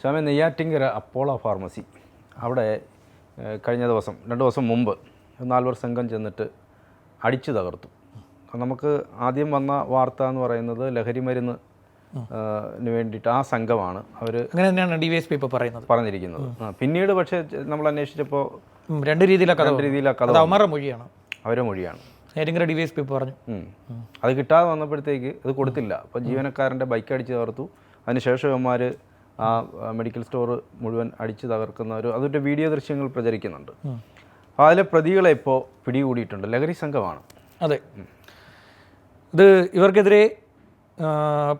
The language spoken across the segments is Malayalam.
Shyama Neyyattinkara Apollo pharmacy. അവിടെ കഴിഞ്ഞ ദിവസം രണ്ട് ദിവസം മുമ്പ് നാൽവർ സംഘം ചെന്നിട്ട് അടിച്ചു തകർത്തു. നമുക്ക് ആദ്യം വന്ന വാർത്ത എന്ന് പറയുന്നത് ലഹരി മരുന്ന് വേണ്ടിയിട്ട് ആ സംഘമാണ് അവർ അങ്ങനെ തന്നെയാണ് ഡി വൈ എസ് പി ഇപ്പോൾ പറയുന്നത്. പറഞ്ഞിരിക്കുന്നത്. പിന്നീട് പക്ഷേ നമ്മൾ അന്വേഷിച്ചപ്പോൾ രണ്ട് രീതിയിലെ കഥ രണ്ട് രീതിയിൽ കഥ അത് അവന്മാരുടെ മൊഴിയാണ്. അവരെ മൊഴിയാണ്. ഡി വൈ എസ് പി പറഞ്ഞു. അത് കിട്ടാതെ വന്നപ്പോഴത്തേക്ക് അത് കൊടുത്തില്ല. അപ്പോൾ ജീവനക്കാരന്റെ ബൈക്ക് അടിച്ച് തകർത്തു. അതിനുശേഷം ഇവന്മാർ ആ മെഡിക്കൽ സ്റ്റോർ മുഴുവൻ അടിച്ചു തകർക്കുന്ന ഒരു അതിന്റെ വീഡിയോ ദൃശ്യങ്ങൾ പ്രചരിക്കുന്നുണ്ട്. അതിലെ പ്രതികളെ ഇപ്പോൾ പിടികൂടിയിട്ടുണ്ട്. ലഹരി സംഘമാണ്. അതെ. ഇത് ഇവർക്കെതിരെ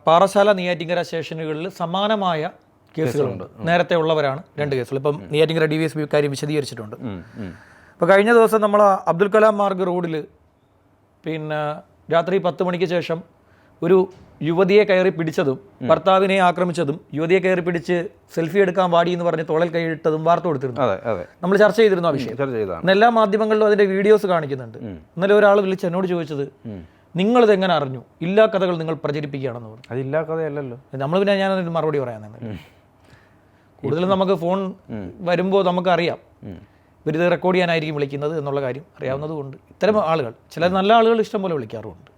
പാറശാല നെയ്യാറ്റിങ്കര സ്റ്റേഷനുകളിൽ സമാനമായ കേസുകളുണ്ട്. നേരത്തെ ഉള്ളവരാണ് രണ്ട് കേസുകൾ. ഇപ്പം Neyyattinkara D V S P കാര്യം വിശദീകരിച്ചിട്ടുണ്ട്. ഇപ്പോൾ കഴിഞ്ഞ ദിവസം നമ്മൾ അബ്ദുൽ കലാം മാർഗ് റോഡിൽ പിന്നെ രാത്രി പത്ത് മണിക്ക് ശേഷം ഒരു യുവതിയെ കയറി പിടിച്ചതും ഭർത്താവിനെ ആക്രമിച്ചതും യുവതിയെ കയറി പിടിച്ച് സെൽഫി എടുക്കാൻ വാടി എന്ന് പറഞ്ഞ് തോളൽ കൈയിട്ടതും വാർത്ത കൊടുത്തിരുന്നു. അതെ അതെ. നമ്മൾ ചർച്ച ചെയ്തിരുന്നു ആ വിഷയം. ചർച്ച ചെയ്താണ് എല്ലാ മാധ്യമങ്ങളിലും അതിന്റെ വീഡിയോസ് കാണിക്കുന്നുണ്ട്. ഇന്നലെ ഒരാൾ വിളിച്ച് എന്നോട് ചോദിച്ചത് നിങ്ങളിത് എങ്ങനെ അറിഞ്ഞു? ഇല്ലാ കഥകൾ നിങ്ങൾ പ്രചരിപ്പിക്കുകയാണെന്ന് പറഞ്ഞു. അതില്ലാ കഥയല്ലല്ലോ. നമ്മൾ പിന്നെ ഞാൻ അതിന് മറുപടി പറയാൻ കൂടുതലും നമുക്ക് ഫോൺ വരുമ്പോൾ നമുക്കറിയാം. ഇവരിത് റെക്കോർഡ് ചെയ്യാനായിരിക്കും വിളിക്കുന്നത് എന്നുള്ള കാര്യം അറിയാവുന്നതുകൊണ്ട് ഇത്തരം ആളുകൾ ചില നല്ല ആളുകൾ ഇഷ്ടം പോലെ വിളിക്കാറുമുണ്ട്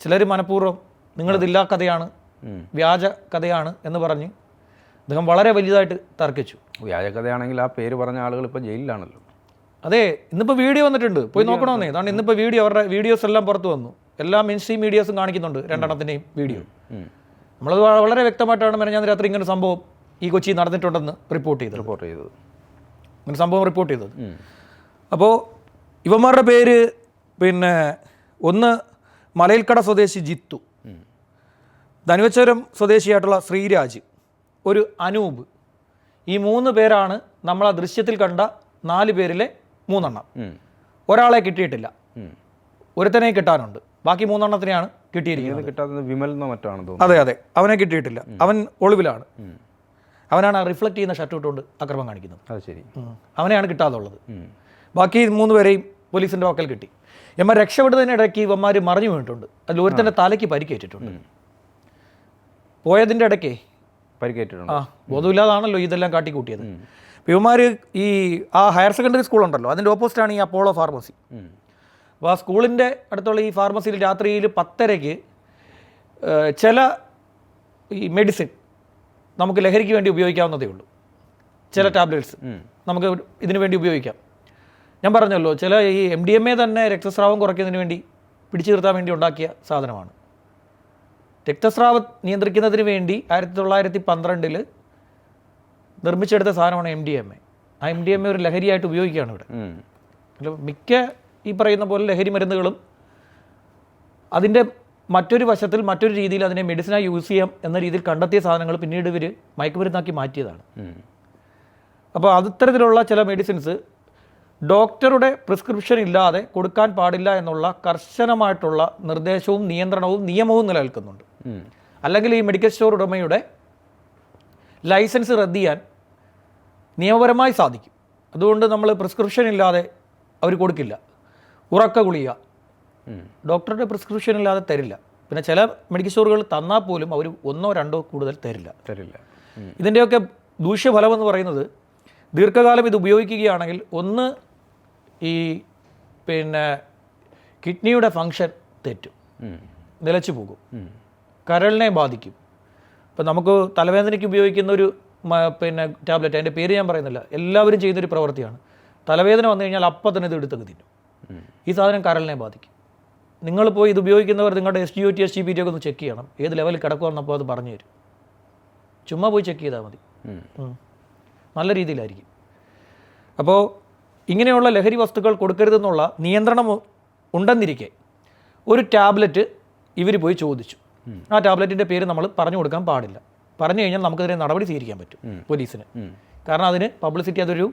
ചിലർ മനഃപൂർവം നിങ്ങളിതില്ലാ കഥയാണ് വ്യാജ കഥയാണ് എന്ന് പറഞ്ഞ് അദ്ദേഹം വളരെ വലുതായിട്ട് തർക്കിച്ചു. വ്യാജ കഥയാണെങ്കിൽ ആ പേര് പറഞ്ഞ ആളുകൾ ഇപ്പോൾ ജയിലിലാണല്ലോ. അതെ ഇന്നിപ്പോൾ വീഡിയോ വന്നിട്ടുണ്ട്. പോയി നോക്കണമെന്നേ അതാണ് ഇന്നിപ്പോൾ വീഡിയോ അവരുടെ വീഡിയോസ് എല്ലാം പുറത്തു വന്നു. എല്ലാ മിൻസ്ട്രീം മീഡിയസും കാണിക്കുന്നുണ്ട് രണ്ടെണ്ണത്തിന്റെയും വീഡിയോ. നമ്മളത് വളരെ വ്യക്തമായിട്ടാണ് മെനഞ്ഞാന്ന് രാത്രി ഇങ്ങനെ സംഭവം ഈ കൊച്ചി നടന്നിട്ടുണ്ടെന്ന് റിപ്പോർട്ട് ചെയ്തത്. റിപ്പോർട്ട് ചെയ്തത്. ഇങ്ങനെ സംഭവം റിപ്പോർട്ട് ചെയ്തത്. അപ്പോൾ ഇവന്മാരുടെ പേര് പിന്നെ ഒന്ന് മലയിൽക്കട സ്വദേശി ജിത്തു. ധനുവച്ചരം സ്വദേശിയായിട്ടുള്ള ശ്രീരാജ് ഒരു അനൂപ്. ഈ മൂന്ന് പേരാണ് നമ്മൾ ആ ദൃശ്യത്തിൽ കണ്ട നാല് പേരിലെ മൂന്നെണ്ണം. ഒരാളെ കിട്ടിയിട്ടില്ല. ഒരുത്തനെ കിട്ടാനുണ്ട്. ബാക്കി മൂന്നെണ്ണത്തിനെയാണ് കിട്ടിയിരിക്കുന്നത്. കിട്ടാത്തത് വിമൽ മറ്റാണ് അതെ അതെ. അവനെ കിട്ടിയിട്ടില്ല. അവൻ ഒളിവിലാണ്. അവനാണ് ആ റിഫ്ലക്റ്റ് ചെയ്യുന്ന ഷർട്ട് ഇട്ടുകൊണ്ട് അക്രമം കാണിക്കുന്നത്. അത് ശരി. അവനെയാണ് കിട്ടാതുള്ളത്. ബാക്കി മൂന്ന് പേരെയും പോലീസിന്റെ പക്കൽ കിട്ടി. ഇവന്മാർ രക്ഷപ്പെടുന്നതിനിടയ്ക്ക് ഇവന്മാർ മറിഞ്ഞു വീണിട്ടുണ്ട്. അതിൽ ഒരുത്തന്റെ തലയ്ക്ക് പരിക്കേറ്റിട്ടുണ്ട്. പോയതിന്റെ ഇടയ്ക്കേ പരിക്കേറ്റിട്ടുണ്ട്? ആ ബോധമില്ലാതാണല്ലോ ഇതെല്ലാം കാട്ടിക്കൂട്ടിയത്. ഇവന്മാർ ഈ ആ ഹയർ സെക്കൻഡറി സ്കൂൾ ഉണ്ടല്ലോ അതിന്റെ ഓപ്പോസിറ്റാണ് ഈ അപ്പോളോ ഫാർമസി. അപ്പോൾ ആ സ്കൂളിന്റെ അടുത്തുള്ള ഈ ഫാർമസിയിൽ രാത്രിയിൽ പത്തരയ്ക്ക് ചില ഈ മെഡിസിൻ നമുക്ക് ലഹരിക്ക് വേണ്ടി ഉപയോഗിക്കാവുന്നതേ ഉള്ളൂ. ചില ടാബ്ലറ്റ്സ് നമുക്ക് ഇതിനു വേണ്ടി ഉപയോഗിക്കാം. ഞാൻ പറഞ്ഞല്ലോ ചില ഈ എം ഡി എം എ തന്നെ രക്തസ്രാവം കുറയ്ക്കുന്നതിന് വേണ്ടി പിടിച്ചു നിർത്താൻ വേണ്ടി ഉണ്ടാക്കിയ സാധനമാണ്. രക്തസ്രാവം നിയന്ത്രിക്കുന്നതിന് വേണ്ടി ആയിരത്തി തൊള്ളായിരത്തി പന്ത്രണ്ടിൽ നിർമ്മിച്ചെടുത്ത സാധനമാണ് എം ഡി എം എ ആ എം ഡി എം എ ഒരു ലഹരിയായിട്ട് ഉപയോഗിക്കുകയാണ് ഇവിടെ മിക്ക ഈ പറയുന്ന പോലെ ലഹരി മരുന്നുകളും അതിന്റെ മറ്റൊരു വശത്തിൽ മറ്റൊരു രീതിയിൽ അതിനെ മെഡിസിനായി യൂസ് ചെയ്യാം എന്ന രീതിയിൽ കണ്ടെത്തിയ സാധനങ്ങൾ പിന്നീട് ഇവർ മയക്കുമരുന്നാക്കി മാറ്റിയതാണ്. അപ്പോൾ അത്തരത്തിലുള്ള ചില മെഡിസിൻസ് ഡോക്ടറുടെ പ്രിസ്ക്രിപ്ഷൻ ഇല്ലാതെ കൊടുക്കാൻ പാടില്ല എന്നുള്ള കർശനമായിട്ടുള്ള നിർദ്ദേശവും നിയന്ത്രണവും നിയമവും നിലനിൽക്കുന്നുണ്ട്. അല്ലെങ്കിൽ ഈ മെഡിക്കൽ സ്റ്റോർ ഉടമയുടെ ലൈസൻസ് റദ്ദ് ചെയ്യാൻ നിയമപരമായി സാധിക്കും. അതുകൊണ്ട് നമ്മൾ പ്രിസ്ക്രിപ്ഷൻ ഇല്ലാതെ അവർ കൊടുക്കില്ല. ഉറക്ക ഗുളിക. ഡോക്ടറുടെ പ്രിസ്ക്രിപ്ഷൻ ഇല്ലാതെ തരില്ല. പിന്നെ ചില മെഡിക്കൽ സ്റ്റോറുകൾ തന്നാൽ പോലും അവർ ഒന്നോ രണ്ടോ കൂടുതൽ തരില്ല. തരില്ല. ഇതിന്റെയൊക്കെ ദൂഷ്യഫലം എന്ന് പറയുന്നത് ദീർഘകാലം ഇത് ഉപയോഗിക്കുകയാണെങ്കിൽ ഒന്ന് ഈ പിന്നെ കിഡ്നിയുടെ ഫങ്ഷൻ തെറ്റും. നിലച്ചു പോകും. കരളിനെ ബാധിക്കും. ഇപ്പം നമുക്ക് തലവേദനയ്ക്ക് ഉപയോഗിക്കുന്ന ഒരു പിന്നെ ടാബ്ലറ്റ് അതിന്റെ പേര് ഞാൻ പറയുന്നില്ല. എല്ലാവരും ചെയ്യുന്നൊരു പ്രവൃത്തിയാണ്. തലവേദന വന്നു കഴിഞ്ഞാൽ അപ്പം തന്നെ ഇത് എടുത്തു തിന്നും. ഈ സാധനം കരളിനെ ബാധിക്കും. നിങ്ങൾ പോയി ഇത് ഉപയോഗിക്കുന്നവർ നിങ്ങളുടെ S T O T S T P T ഒക്കെ ഒന്ന് ചെക്ക് ചെയ്യണം. ഏത് ലെവലിൽ കിടക്കുമെന്നപ്പോൾ അത് പറഞ്ഞു തരും. ചുമ്മാ പോയി ചെക്ക് ചെയ്താൽ മതി. നല്ല രീതിയിലായിരിക്കും. അപ്പോൾ ഇങ്ങനെയുള്ള ലഹരി വസ്തുക്കൾ കൊടുക്കരുതെന്നുള്ള നിയന്ത്രണം ഉണ്ടെന്നിരിക്കെ ഒരു ടാബ്ലറ്റ് ഇവർ പോയി ചോദിച്ചു. ആ ടാബ്ലറ്റിന്റെ പേര് നമ്മൾ പറഞ്ഞു കൊടുക്കാൻ പാടില്ല. പറഞ്ഞു കഴിഞ്ഞാൽ നമുക്കതിനെ നടപടി സ്വീകരിക്കാൻ പറ്റും പോലീസിന്. കാരണം അതിന് പബ്ലിസിറ്റി അതൊരു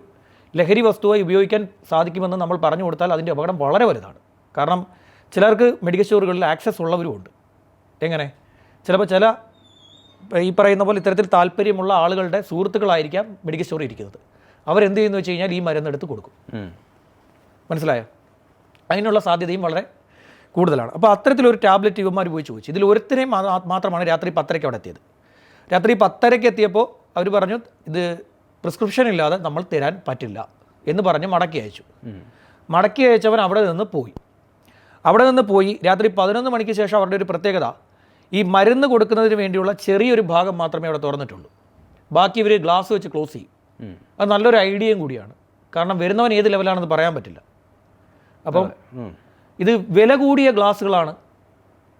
ലഹരി വസ്തുവായി ഉപയോഗിക്കാൻ സാധിക്കുമെന്ന് നമ്മൾ പറഞ്ഞു കൊടുത്താൽ അതിന്റെ അപകടം വളരെ വലുതാണ്. കാരണം ചിലർക്ക് മെഡിക്കൽ സ്റ്റോറുകളിൽ ആക്സസ് ഉള്ളവരുമുണ്ട് എങ്ങനെ? ചിലപ്പോൾ ചില ഈ പറയുന്ന പോലെ ഇത്തരത്തിൽ താല്പര്യമുള്ള ആളുകളുടെ സുഹൃത്തുക്കളായിരിക്കാം മെഡിക്കൽ സ്റ്റോറിൽ ഇരിക്കുന്നത്. അവരെന്ത് ചെയ്യുന്നു വെച്ച് കഴിഞ്ഞാൽ ഈ മരുന്നെടുത്ത് കൊടുക്കും. മനസ്സിലായോ? അതിനുള്ള സാധ്യതയും വളരെ കൂടുതലാണ്. അപ്പോൾ അത്തരത്തിലൊരു ടാബ്ലറ്റ് ഇവന്മാർ പോയി ചോദിച്ചു. ഇതിൽ ഒരുത്തരെയും മാ- മാത്രമാണ് രാത്രി പത്തരയ്ക്ക് അവിടെ എത്തിയത്. രാത്രി പത്തരയ്ക്ക് എത്തിയപ്പോൾ അവർ പറഞ്ഞു ഇത് പ്രിസ്ക്രിപ്ഷൻ ഇല്ലാതെ നമ്മൾ തരാൻ പറ്റില്ല എന്ന് പറഞ്ഞ് മടക്കി അയച്ചു. മടക്കി അയച്ചവൻ അവിടെ നിന്ന് പോയി. അവിടെ നിന്ന് പോയി. രാത്രി പതിനൊന്ന് മണിക്ക് ശേഷം അവരുടെ ഒരു പ്രത്യേകത ഈ മരുന്ന് കൊടുക്കുന്നതിന് വേണ്ടിയുള്ള ചെറിയൊരു ഭാഗം മാത്രമേ അവിടെ തുറന്നിട്ടുള്ളൂ. ബാക്കി ഇവർ ഗ്ലാസ് വെച്ച് ക്ലോസ് ചെയ്യും. അത് നല്ലൊരു ഐഡിയയും കൂടിയാണ്. കാരണം വരുന്നവൻ ഏത് ലെവലാണെന്ന് പറയാൻ പറ്റില്ല. അപ്പം. ഇത് വില കൂടിയ ഗ്ലാസ്സുകളാണ്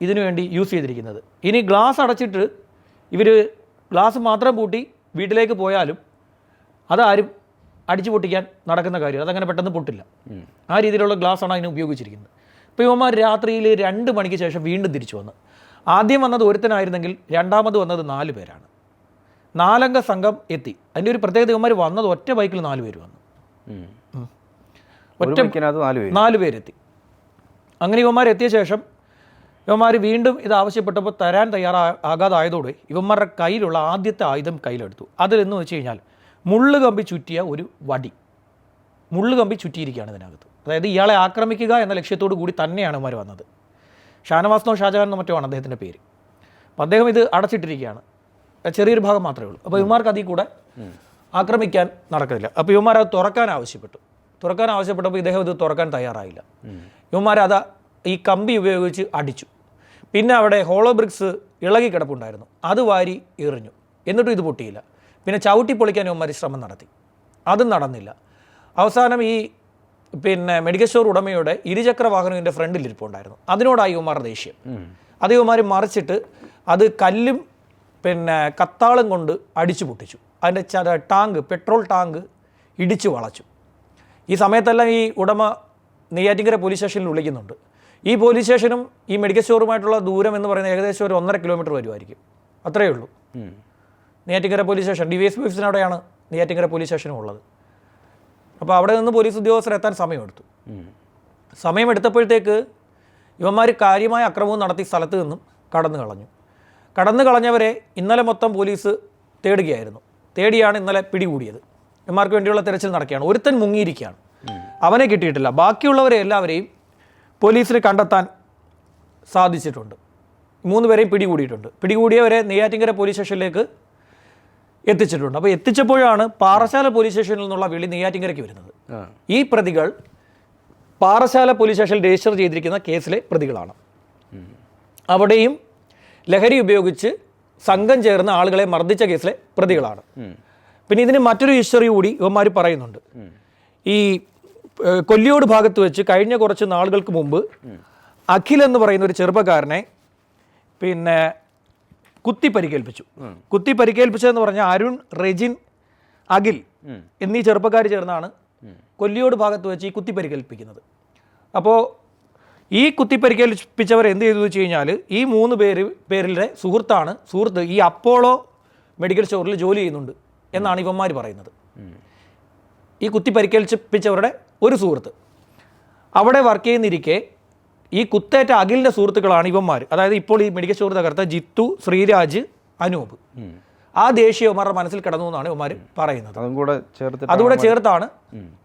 ഇതിനു വേണ്ടി യൂസ് ചെയ്തിരിക്കുന്നത്. ഇനി ഗ്ലാസ് അടച്ചിട്ട് ഇവർ ഗ്ലാസ് മാത്രം പൂട്ടി വീട്ടിലേക്ക് പോയാലും അതാരും അടിച്ചു പൊട്ടിക്കാൻ നടക്കുന്ന കാര്യം അതങ്ങനെ പെട്ടെന്ന് പൊട്ടില്ല. ആ രീതിയിലുള്ള ഗ്ലാസ്സാണ് അതിന് ഉപയോഗിച്ചിരിക്കുന്നത്. ഇപ്പോൾ ഇവന്മാർ രാത്രിയിൽ രണ്ട് മണിക്ക് ശേഷം വീണ്ടും തിരിച്ചു വന്ന്. ആദ്യം വന്നത് ഒരുത്തനായിരുന്നെങ്കിൽ രണ്ടാമത് വന്നത് നാല് പേരാണ്. നാലംഗ സംഘം എത്തി. അതിന്റെ ഒരു പ്രത്യേകത ഇവന്മാർ വന്നത് ഒറ്റ ബൈക്കിൽ നാല് പേര് വന്നു. ഒറ്റ നാല് പേര്. നാല് പേരെത്തി. അങ്ങനെ ഇവന്മാർ എത്തിയ ശേഷം ഇവന്മാർ വീണ്ടും ഇത് ആവശ്യപ്പെട്ടപ്പോൾ തരാൻ തയ്യാറാ ആകാതായതോടെ ഇവന്മാരുടെ കയ്യിലുള്ള ആദ്യത്തെ ആയുധം കയ്യിലെടുത്തു. അതിലെന്ന് വെച്ച് കഴിഞ്ഞാൽ മുള്ളു കമ്പി ചുറ്റിയ ഒരു വടി. മുള്ളു കമ്പി ചുറ്റിയിരിക്കുകയാണ് ഇതിനകത്ത്. അതായത് ഇയാളെ ആക്രമിക്കുക എന്ന ലക്ഷ്യത്തോടു കൂടി തന്നെയാണ് ഇവന്മാർ വന്നത്. ഷാനവാസ്നോ ഷാജഹാനോ മറ്റോ ആണ് അദ്ദേഹത്തിന്റെ പേര്. അപ്പോൾ അദ്ദേഹം ഇത് അടച്ചിട്ടിരിക്കുകയാണ്. ചെറിയൊരു ഭാഗം മാത്രമേ ഉള്ളൂ. അപ്പോൾ ഇവന്മാർക്ക് അതിൽ കൂടെ ആക്രമിക്കാൻ നടക്കില്ല അപ്പോൾ ഇവന്മാർ അത് തുറക്കാൻ ആവശ്യപ്പെട്ടു. തുറക്കാൻ ആവശ്യപ്പെട്ടപ്പോൾ ഇദ്ദേഹം ഇത് തുറക്കാൻ തയ്യാറായില്ല. ഇവന്മാർ അത് ഈ കമ്പി ഉപയോഗിച്ച് അടിച്ചു. പിന്നെ അവിടെ ഹോളോ ബ്രിക്സ് ഇളകി കിടപ്പുണ്ടായിരുന്നു. അത് വാരി എറിഞ്ഞു. എന്നിട്ടും ഇത് പൊട്ടിയില്ല. പിന്നെ ചവിട്ടി പൊളിക്കാൻ ഇവന്മാർ ശ്രമം നടത്തി. അതും നടന്നില്ല. അവസാനം ഈ പിന്നെ മെഡിക്കൽ സ്റ്റോർ ഉടമയുടെ ഇരുചക്ര വാഹനം ഇതിന്റെ ഫ്രണ്ടിൽ ഇരിപ്പുണ്ടായിരുന്നു. അതിനോടായി ഇവന്മാർ ദേഷ്യം. അത് ഇവന്മാർ മറിച്ചിട്ട് അത് കല്ലും പിന്നെ കത്താളും കൊണ്ട് അടിച്ചു പൊട്ടിച്ചു. അതിന്റെ ടാങ്ക് പെട്രോൾ ടാങ്ക് ഇടിച്ചു വളച്ചു. ഈ സമയത്തെല്ലാം ഈ ഉടമ നെയ്യാറ്റിങ്കര പോലീസ് സ്റ്റേഷനിൽ വിളിക്കുന്നുണ്ട്. ഈ പോലീസ് സ്റ്റേഷനും ഈ മെഡിക്കൽ സ്റ്റോറുമായിട്ടുള്ള ദൂരം എന്ന് പറയുന്നത് ഏകദേശം ഒരു ഒന്നര കിലോമീറ്റർ വരുമായിരിക്കും. അത്രയേ ഉള്ളൂ. Neyyattinkara police station D V S P ഓഫീസിനവിടെയാണ് Neyyattinkara police സ്റ്റേഷനും ഉള്ളത്. അപ്പോൾ അവിടെ നിന്ന് പോലീസ് ഉദ്യോഗസ്ഥർ എത്താൻ സമയമെടുത്തു. സമയമെടുത്തപ്പോഴത്തേക്ക് ഇവന്മാർ കാര്യമായ അക്രമവും നടത്തി സ്ഥലത്ത് നിന്നും കടന്നു കളഞ്ഞു. കടന്നു കളഞ്ഞവരെ ഇന്നലെ മൊത്തം പോലീസ് തേടുകയായിരുന്നു. തേടിയാണ് ഇന്നലെ പിടികൂടിയത്. ഇവന്മാർക്ക് വേണ്ടിയുള്ള തിരച്ചിൽ നടക്കുകയാണ്. ഒരുത്തൻ മുങ്ങിയിരിക്കുകയാണ്. അവനെ കിട്ടിയിട്ടില്ല. ബാക്കിയുള്ളവരെ എല്ലാവരെയും പോലീസിന് കണ്ടെത്താൻ സാധിച്ചിട്ടുണ്ട്. മൂന്ന് പേരെയും പിടികൂടിയിട്ടുണ്ട്. പിടികൂടിയവരെ നെയ്യാറ്റിങ്കര പോലീസ് സ്റ്റേഷനിലേക്ക് എത്തിച്ചിട്ടുണ്ട്. അപ്പോൾ എത്തിച്ചപ്പോഴാണ് പാറശാല പോലീസ് സ്റ്റേഷനിൽ നിന്നുള്ള വിളി നെയ്യാറ്റിങ്കരയ്ക്ക് വരുന്നത്. ഈ പ്രതികൾ പാറശാല പോലീസ് സ്റ്റേഷനിൽ രജിസ്റ്റർ ചെയ്തിരിക്കുന്ന കേസിലെ പ്രതികളാണ്. അവിടെയും ലഹരി ഉപയോഗിച്ച് സംഘം ചേർന്ന ആളുകളെ മർദ്ദിച്ച കേസിലെ പ്രതികളാണ്. പിന്നെ ഇതിന് മറ്റൊരു ഹിസ്റ്ററി കൂടി ഇവന്മാർ പറയുന്നുണ്ട്. ഈ കൊല്ലിയോട് ഭാഗത്ത് വെച്ച് കഴിഞ്ഞ കുറച്ച് നാളുകൾക്ക് മുമ്പ് അഖിൽ എന്ന് പറയുന്ന ഒരു ചെറുപ്പക്കാരനെ പിന്നെ കുത്തി പരിക്കേൽപ്പിച്ചു. കുത്തി പരിക്കേൽപ്പിച്ചതെന്ന് പറഞ്ഞാൽ അരുൺ റെജിൻ അഖിൽ എന്നീ ചെറുപ്പക്കാർ ചേർന്നാണ് കൊല്ലിയോട് ഭാഗത്ത് വെച്ച് ഈ കുത്തി പരിക്കേൽപ്പിക്കുന്നത്. അപ്പോൾ ഈ കുത്തി പരിക്കേൽപ്പിച്ചവർ എന്ത് ചെയ്തു വെച്ച് കഴിഞ്ഞാൽ ഈ മൂന്ന് പേര് പേരിലെ സുഹൃത്താണ് സുഹൃത്ത് ഈ അപ്പോളോ മെഡിക്കൽ സ്റ്റോറിൽ ജോലി ചെയ്യുന്നുണ്ട് എന്നാണ് ഇവന്മാർ പറയുന്നത്. ഈ കുത്തി പരിക്കേൽപ്പിച്ചവരുടെ ഒരു സുഹൃത്ത്. അവിടെ വർക്ക് ചെയ്യുന്നിരിക്കെ ഈ കുത്തേറ്റ അഖിലിന്റെ സുഹൃത്തുക്കളാണ് ഇവന്മാർ അതായത് ഇപ്പോൾ ഈ മെഡിക്കൽ സ്റ്റോർ തകർത്ത ജിത്തു ശ്രീരാജ് അനൂപ്. ആ ദേഷ്യം ഇവന്മാരുടെ മനസ്സിൽ കിടന്നു എന്നാണ് ഇവന്മാർ പറയുന്നത്. അതും കൂടെ ചേർത്തിട്ട് അതുകൂടെ ചേർത്താണ്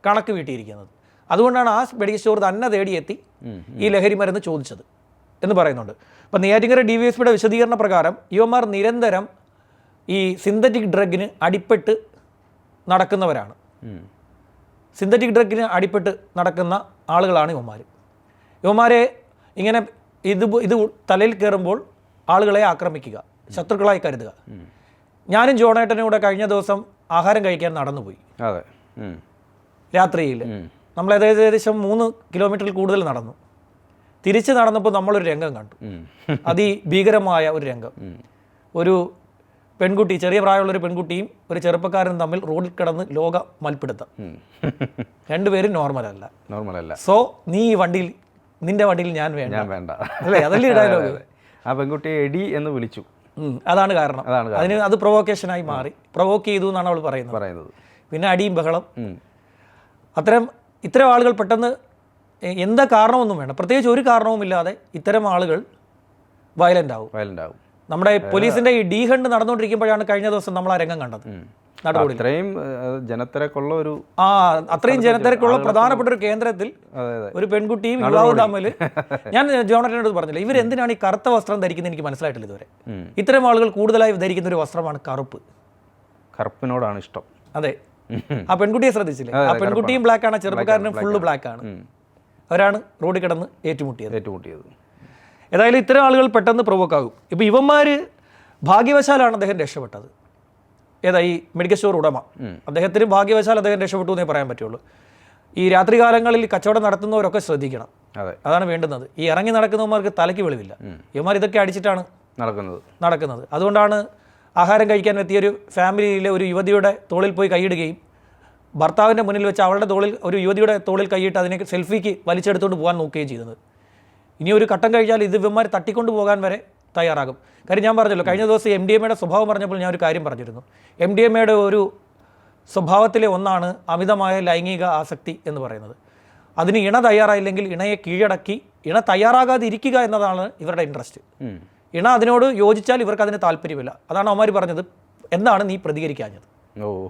കണക്ക് വീട്ടിയിരിക്കുന്നത്. അതുകൊണ്ടാണ് ആ മെഡിക്കൽ സ്റ്റോർ തന്നെ തേടിയെത്തി ഈ ലഹരി മരുന്ന് ചോദിച്ചത് എന്ന് പറയുന്നുണ്ട്. അപ്പം നെയ്യാറ്റിങ്കര ഡി വി എസ് പിയുടെ വിശദീകരണ പ്രകാരം ഇവന്മാർ നിരന്തരം ഈ സിന്തറ്റിക് ഡ്രഗിന് അടിപ്പെട്ട് നടക്കുന്നവരാണ്. സിന്തറ്റിക് ഡ്രഗിന് അടിപ്പെട്ട് നടക്കുന്ന ആളുകളാണ് ഇവന്മാർ ഇവന്മാരെ ഇങ്ങനെ ഇത് ഇത് തലയിൽ കയറുമ്പോൾ ആളുകളെ ആക്രമിക്കുക ശത്രുക്കളായി കരുതുക. ഞാനും ജോണേട്ടനും കൂടെ കഴിഞ്ഞ ദിവസം ആഹാരം കഴിക്കാൻ നടന്നുപോയി. അതെ. രാത്രിയിൽ നമ്മൾ ഏകദേശം മൂന്ന് കിലോമീറ്ററിൽ കൂടുതൽ നടന്നു. തിരിച്ച് നടന്നപ്പോൾ നമ്മളൊരു രംഗം കണ്ടു. അതിഭീകരമായ ഒരു രംഗം. ഒരു പെൺകുട്ടി ചെറിയ പ്രായമുള്ള ഒരു പെൺകുട്ടിയും ഒരു ചെറുപ്പക്കാരനും തമ്മിൽ റോഡിൽ കിടന്ന് ലോക മൽപ്പിടുത്തം. രണ്ടുപേരും നോർമൽ അല്ല നോർമൽ അല്ല സോ നീ ഈ വണ്ടിയിൽ നിന്റെ വണ്ടിയിൽ ഞാൻ വേണ്ട. ഞാൻ വേണ്ട. അല്ലേ? അതല്ലേ ഡയലോഗ് ആ പെൺകുട്ടിയെ എടി എന്ന് വിളിച്ചു. അതാണ് കാരണം. അതിന് അത് പ്രൊവോക്കേഷനായി മാറി. പ്രൊവോക്ക് ചെയ്തു എന്നാണ് അവൾ പറയുന്നത്. പറയുന്നത്. പിന്നെ അടിയും ബഹളം. അത്തരം ഇത്തരം ആളുകൾ പെട്ടെന്ന് എന്താ കാരണമൊന്നും വേണ്ട. പ്രത്യേകിച്ച് ഒരു കാരണവുമില്ലാതെ ഇത്തരം ആളുകൾ വയലന്റ് ആവും. വയലന്റ് ആവും. നമ്മുടെ പോലീസിന്റെ ഈ ഡീ ഹണ്ട് നടന്നുകൊണ്ടിരിക്കുമ്പോഴാണ് കഴിഞ്ഞ ദിവസം നമ്മൾ ആ രംഗം കണ്ടത്. അത്രയും ജനത്തിരക്കുള്ള ഒരു ആ അത്രയും ജനത്തിരക്കുള്ള പ്രധാനപ്പെട്ട ഒരു കേന്ദ്രത്തിൽ ഒരു പെൺകുട്ടിയും യുവാവും തമ്മിൽ ഞാൻ ജോണറ്റിനോട് പറഞ്ഞില്ല ഇവരെന്തിനാണ് ഈ കറുത്ത വസ്ത്രം ധരിക്കുന്നത് എനിക്ക് മനസ്സിലായിട്ടില്ല ഇതുവരെ. ഇത്തരം ആളുകൾ കൂടുതലായി ധരിക്കുന്ന ഒരു വസ്ത്രമാണ് കറുപ്പ്. കറുപ്പിനോടാണ് ഇഷ്ടം. അതെ. ആ പെൺകുട്ടിയെ ശ്രദ്ധിച്ചില്ലേ? ആ പെൺകുട്ടിയും ബ്ലാക്ക് ആണ് ചെറുപ്പക്കാരനും ഫുള്ള് ബ്ലാക്ക് ആണ് അവരാണ് റോഡിൽ കിടന്ന് ഏറ്റുമുട്ടിയത്. ഏറ്റുമുട്ടിയത്. ഏതായാലും ഇത്തരം ആളുകൾ പെട്ടെന്ന് പ്രൊവോക്ക് ആകും. ഇപ്പോൾ ഇവന്മാർ ഭാഗ്യവശാലാണ് അദ്ദേഹം രക്ഷപ്പെട്ടത്. ഏതാ ഈ മെഡിക്കൽ സ്റ്റോർ ഉടമ? അദ്ദേഹത്തിന് ഭാഗ്യവശാൽ അദ്ദേഹം രക്ഷപ്പെട്ടു എന്നേ പറയാൻ പറ്റുള്ളൂ. ഈ രാത്രികാലങ്ങളിൽ കച്ചവടം നടത്തുന്നവരൊക്കെ ശ്രദ്ധിക്കണം. അതെ. അതാണ് വേണ്ടുന്നത്. ഈ ഇറങ്ങി നടക്കുന്നവന്മാർക്ക് തലയ്ക്ക് വെളിവില്ല. ഇവന്മാർ ഇതൊക്കെ അടിച്ചിട്ടാണ് നടക്കുന്നത്. നടക്കുന്നത്. അതുകൊണ്ടാണ് ആഹാരം കഴിക്കാൻ എത്തിയ ഒരു ഫാമിലിയിലെ ഒരു യുവതിയുടെ തോളിൽ പോയി കൈയിടുകയും ഭർത്താവിന്റെ മുന്നിൽ വെച്ച് അവളുടെ തോളിൽ ഒരു യുവതിയുടെ തോളിൽ കൈയിട്ട് അതിനെ സെൽഫിക്ക് വലിച്ചെടുത്തുകൊണ്ട് പോകാൻ നോക്കുകയും ചെയ്തത്. ഇനി ഒരു ഘട്ടം കഴിഞ്ഞാൽ ഇത് ഇവന്മാർ തട്ടിക്കൊണ്ട് പോകാൻ വരെ തയ്യാറാകും. കാര്യം ഞാൻ പറഞ്ഞല്ലോ കഴിഞ്ഞ ദിവസം എം ഡി എം എയുടെ സ്വഭാവം പറഞ്ഞപ്പോൾ ഞാൻ ഒരു കാര്യം പറഞ്ഞിരുന്നു. എം ഡി എം എയുടെ ഒരു സ്വഭാവത്തിലെ ഒന്നാണ് അമിതമായ ലൈംഗിക ആസക്തി എന്ന് പറയുന്നത്. അതിന് ഇണ തയ്യാറായില്ലെങ്കിൽ ഇണയെ കീഴടക്കി ഇണ തയ്യാറാകാതെ ഇരിക്കുക എന്നതാണ് ഇവരുടെ ഇൻട്രസ്റ്റ് ഇണ അതിനോട് യോജിച്ചാൽ ഇവർക്ക് അതിന് താല്പര്യമില്ല. അതാണ് അവന്മാർ പറഞ്ഞത്. എന്താണ് നീ പ്രതികരിക്കാഞ്ഞത്? ഓ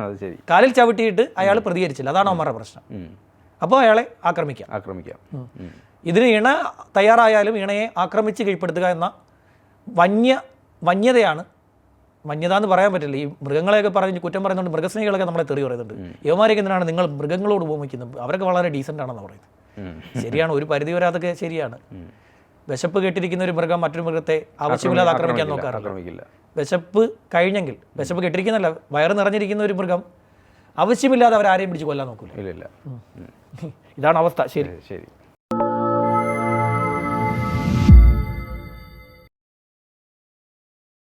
അത് ശരി. കാലിൽ ചവിട്ടിയിട്ട് അയാൾ പ്രതികരിച്ചില്ല. അതാണ് അവന്മാരുടെ പ്രശ്നം. അപ്പോൾ അയാളെ ആക്രമിക്കാം. ആക്രമിക്കാം. ഇതിന് ഇണ തയ്യാറായാലും ഇണയെ ആക്രമിച്ച് കീഴ്പ്പെടുത്തുക എന്ന വന്യ വന്യതയാണ്. വന്യത എന്ന് പറയാൻ പറ്റില്ല. ഈ മൃഗങ്ങളെയൊക്കെ പറഞ്ഞ് കുറ്റം പറയുന്നുണ്ട് മൃഗസ്നേഹികളൊക്കെ നമ്മളെ തെറി പറയുന്നുണ്ട്. യുവമാരൊക്കെ എന്തിനാണ്? നിങ്ങൾ മൃഗങ്ങളോട് ഉപമിക്കുന്നത്? അവരൊക്കെ വളരെ ഡീസന്റ് ആണെന്ന് പറയുന്നത്. ശരിയാണ് ഒരു പരിധി വരെ അതൊക്കെ ശരിയാണ്. വിശപ്പ് കെട്ടിരിക്കുന്ന ഒരു മൃഗം മറ്റൊരു മൃഗത്തെ ആവശ്യമില്ലാതെ ആക്രമിക്കാൻ നോക്കാറില്ല. വിശപ്പ് കഴിഞ്ഞെങ്കിൽ വിശപ്പ് കെട്ടിരിക്കുന്നല്ല വയറ് നിറഞ്ഞിരിക്കുന്ന ഒരു മൃഗം ആവശ്യമില്ലാതെ അവരാരെയും പിടിച്ച് കൊല്ലാൻ നോക്കില്ല ഇതാണ് അവസ്ഥ. ശരി ശരി.